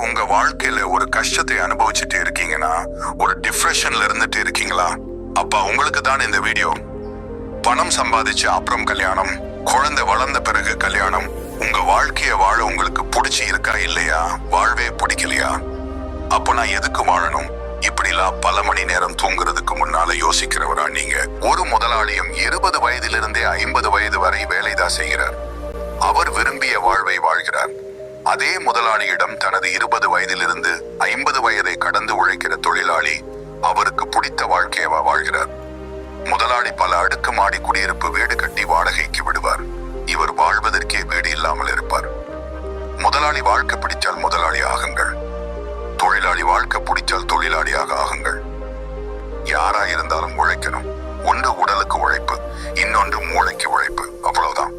உங்க வாழ்க்கையில ஒரு கஷ்டத்தை அனுபவிச்சுட்டு இருக்கீங்கன்னா ஒரு டிப்ரெஷன்ல இருந்துட்டு இருக்கீங்களா? அப்பா உங்களுக்கு தான் இந்த வீடியோ பணம் சம்பாதிச்சு அப்புறம் கல்யாணம் குழந்தை வளர்ந்த பிறகு கல்யாணம். உங்க வாழ்க்கைய வாழ உங்களுக்கு பிடிச்சி இருக்கா இல்லையா? வாழ்வே பிடிக்கலையா? அப்ப நான் எதுக்கு வாழணும்? இப்படிலாம் பல மணி நேரம் தூங்குறதுக்கு முன்னால யோசிக்கிறவரா நீங்க. ஒரு முதலாளியும் இருபது வயதிலிருந்தே ஐம்பது வயது வரை வேலைதான் செய்கிறார். அவர் விரும்பிய வாழ்வை வாழ்கிறார். அதே முதலாளியிடம் தனது இருபது வயதிலிருந்து ஐம்பது வயதை கடந்து உழைக்கிற தொழிலாளி அவருக்கு பிடித்த வாழ்க்கையவா வாழ்கிறார். முதலாளி பல அடுக்கு மாடி குடியிருப்பு வீடு கட்டி வாடகைக்கு விடுவார். இவர் வாழ்வதற்கே வீடு இல்லாமல் இருப்பார். முதலாளி வாழ்க்கை பிடித்தால் முதலாளி ஆகுங்கள். தொழிலாளி வாழ்க்கை பிடித்தால் தொழிலாளியாக ஆகுங்கள். யாரா இருந்தாலும் உழைக்கணும். ஒன்று உடலுக்கு உழைப்பு இன்னொன்று மூளைக்கு உழைப்பு. அவ்வளவுதான்.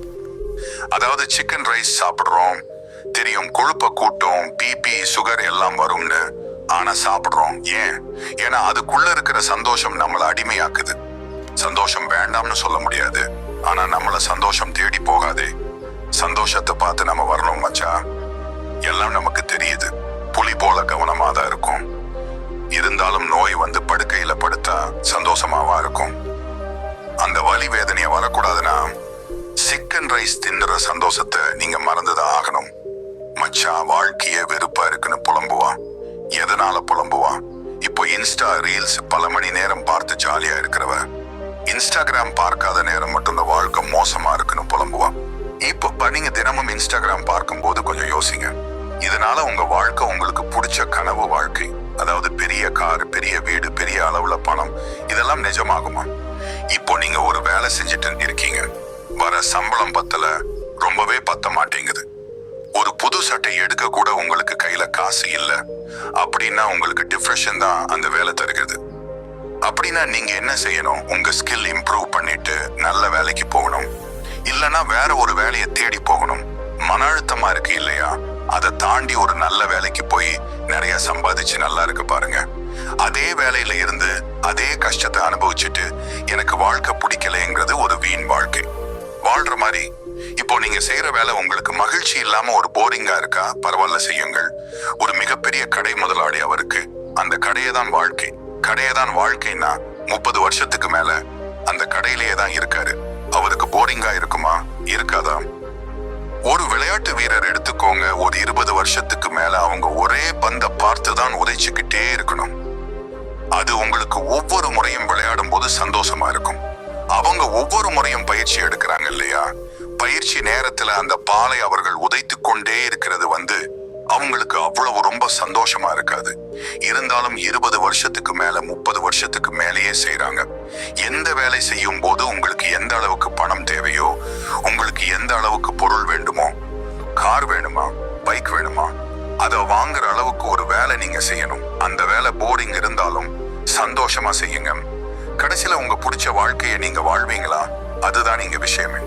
அதாவது சிக்கன் ரைஸ் சாப்பிடுறோம் தெரியும் கொழுப்ப கூட்டம் பிபி சுகர் எல்லாம் வரும்னு. ஆனா சாப்பிடுறோம் ஏன்? ஏன்னா அதுக்குள்ள இருக்கிற சந்தோஷம் நம்மளை அடிமையாக்குது. சந்தோஷம் வேண்டாம்னு சொல்ல முடியாது. ஆனா நம்மள சந்தோஷம் தேடி போகாதே. சந்தோஷத்தை பார்த்து நம்ம வரணும் மச்சா. எல்லாம் நமக்கு தெரியுது. புலி போல கவனமா தான் இருக்கும். இருந்தாலும் நோய் வந்து படுக்கையில படுத்தா சந்தோஷமாவா இருக்கும். அந்த வலி வேதனையை வரக்கூடாதுன்னா சிக்கன் ரைஸ் தின்னுற சந்தோஷத்தை நீங்க மறந்துதான் ஆகணும். மச்சான் வாழ்க்கையே வெறுப்பா இருக்குன்னு புலம்புவான். எதனால புலம்புவான்? இப்போ இன்ஸ்டா ரீல்ஸ் பல மணி நேரம் பார்த்து ஜாலியா இருக்கிறவ. இன்ஸ்டாகிராம் பார்க்காத நேரம் மட்டும் இந்த வாழ்க்கை மோசமா இருக்குன்னு புலம்புவான். இப்போ இப்ப நீங்க தினமும் இன்ஸ்டாகிராம் பார்க்கும்போது கொஞ்சம் யோசிங்க. இதனால உங்க வாழ்க்கை உங்களுக்கு பிடிச்ச கனவு வாழ்க்கை. அதாவது பெரிய கார் பெரிய வீடு பெரிய அளவுல பணம் இதெல்லாம் நிஜமாகுமா? இப்போ நீங்க ஒரு வேலை செஞ்சுட்டு இருக்கீங்க. வர சம்பளம் பத்தல ரொம்பவே பத்த மாட்டேங்குது. புது சட்டை எடுக்க கூட உங்களுக்கு கையில காசு இல்ல. அப்படின்னா உங்களுக்கு டிப்ரெஷன் தான் அந்த வேலை தருகிறது. அப்படின்னா நீங்க என்ன செய்யணும்? உங்க ஸ்கில் இம்ப்ரூவ் பண்ணிட்டு நல்ல வேலைக்கு போகணும். இல்லனா வேற ஒரு வேலையை தேடி போகணும். மன அழுத்தமா இருக்கு இல்லையா? அதை தாண்டி ஒரு நல்ல வேலைக்கு போய் நிறைய சம்பாதிச்சு நல்லா இருக்கு பாருங்க. அதே வேலையில இருந்து அதே கஷ்டத்தை அனுபவிச்சுட்டு எனக்கு வாழ்க்கை பிடிக்கலைங்கிறது ஒரு வீண் வாழ்க்கை. வாழ்ற மாதிரி. இப்போ நீங்க செய்யற வேலை உங்களுக்கு மகிழ்ச்சி இல்லாம ஒரு போரிங்கா இருக்கா? பரவாயில்ல செய்யுங்கள். ஒரு மிகப்பெரிய கடை முதலாளி அவருக்கு அந்த கடையே தான் வாழ்க்கை. கடையே தான் வாழ்க்கைன்னா முப்பது வருஷத்துக்கு மேல அந்த கடையிலேயே தான் இருக்காரு. அவருக்கு போரிங்கா இருக்குமா? இருக்காதா? ஒரு விளையாட்டு வீரர் எடுத்துக்கோங்க. ஒரு இருபது வருஷத்துக்கு மேல அவங்க ஒரே பந்த பார்த்து தான் உதைச்சுக்கிட்டே இருக்கணும். அது உங்களுக்கு ஒவ்வொரு முறையும் விளையாடும் போது சந்தோஷமா இருக்கும். அவங்க ஒவ்வொரு முறையும் பயிற்சி எடுக்கிறாங்கல்ல பயிற்சி நேரத்துல அந்த பாலை அவர்கள் உதைத்து கொண்டே இருக்கிறது வந்து அவங்களுக்கு அவ்வளவு ரொம்ப சந்தோஷமா இருக்காது. இருந்தாலும் இருபது வருஷத்துக்கு மேல முப்பது வருஷத்துக்கு மேலேயே செய்யறாங்க எந்த வேலை செய்யும் போது உங்களுக்கு எந்த அளவுக்கு பணம் தேவையோ உங்களுக்கு எந்த அளவுக்கு பொருள் வேண்டுமோ கார் வேணுமா பைக் வேணுமா அதை வாங்குற அளவுக்கு ஒரு வேலை நீங்க செய்யணும். அந்த வேலை போரிங் இருந்தாலும் சந்தோஷமா செய்யுங்க. கடைசியில உங்க பிடிச்ச வாழ்க்கையை நீங்க வாழ்வீங்களா? அதுதான் இங்க விஷயமே.